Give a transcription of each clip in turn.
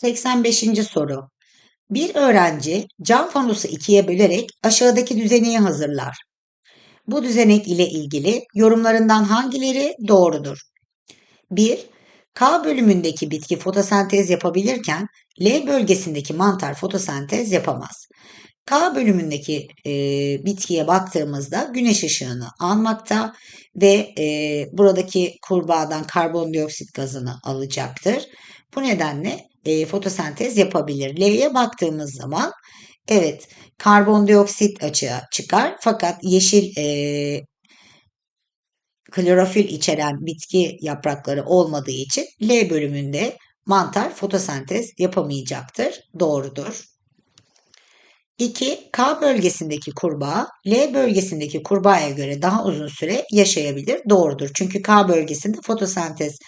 85. soru. Bir öğrenci cam fanusu ikiye bölerek aşağıdaki düzeneği hazırlar. Bu düzenek ile ilgili yorumlarından hangileri doğrudur? 1. K bölümündeki bitki fotosentez yapabilirken L bölgesindeki mantar fotosentez yapamaz. K bölümündeki e, bitkiye baktığımızda güneş ışığını almakta ve e, buradaki kurbağadan karbondioksit gazını alacaktır. Bu nedenle e, fotosentez yapabilir. L'ye baktığımız zaman evet karbondioksit açığa çıkar fakat yeşil e, klorofil içeren bitki yaprakları olmadığı için L bölümünde mantar fotosentez yapamayacaktır. Doğrudur. 2. K bölgesindeki kurbağa L bölgesindeki kurbağaya göre daha uzun süre yaşayabilir. Doğrudur. Çünkü K bölgesinde fotosentez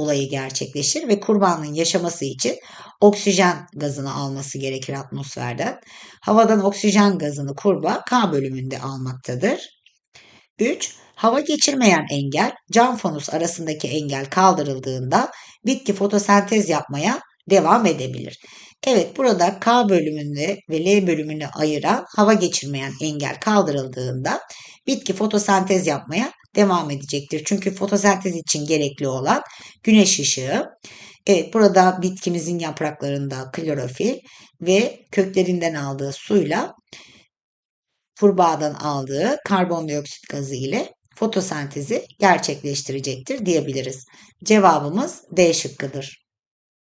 olayı gerçekleşir ve kurbağanın yaşaması için oksijen gazını alması gerekir atmosferden. Havadan oksijen gazını kurbağa K bölümünde almaktadır. 3. Hava geçirmeyen engel, cam fanus arasındaki engel kaldırıldığında bitki fotosentez yapmaya devam edebilir. Evet burada K bölümünde ve L bölümünü ayıran hava geçirmeyen engel kaldırıldığında bitki fotosentez yapmaya devam edecektir. Çünkü fotosentez için gerekli olan güneş ışığı. Evet burada bitkimizin yapraklarında klorofil ve köklerinden aldığı suyla kurbağadan aldığı karbondioksit gazı ile fotosentezi gerçekleştirecektir diyebiliriz. Cevabımız D şıkkıdır.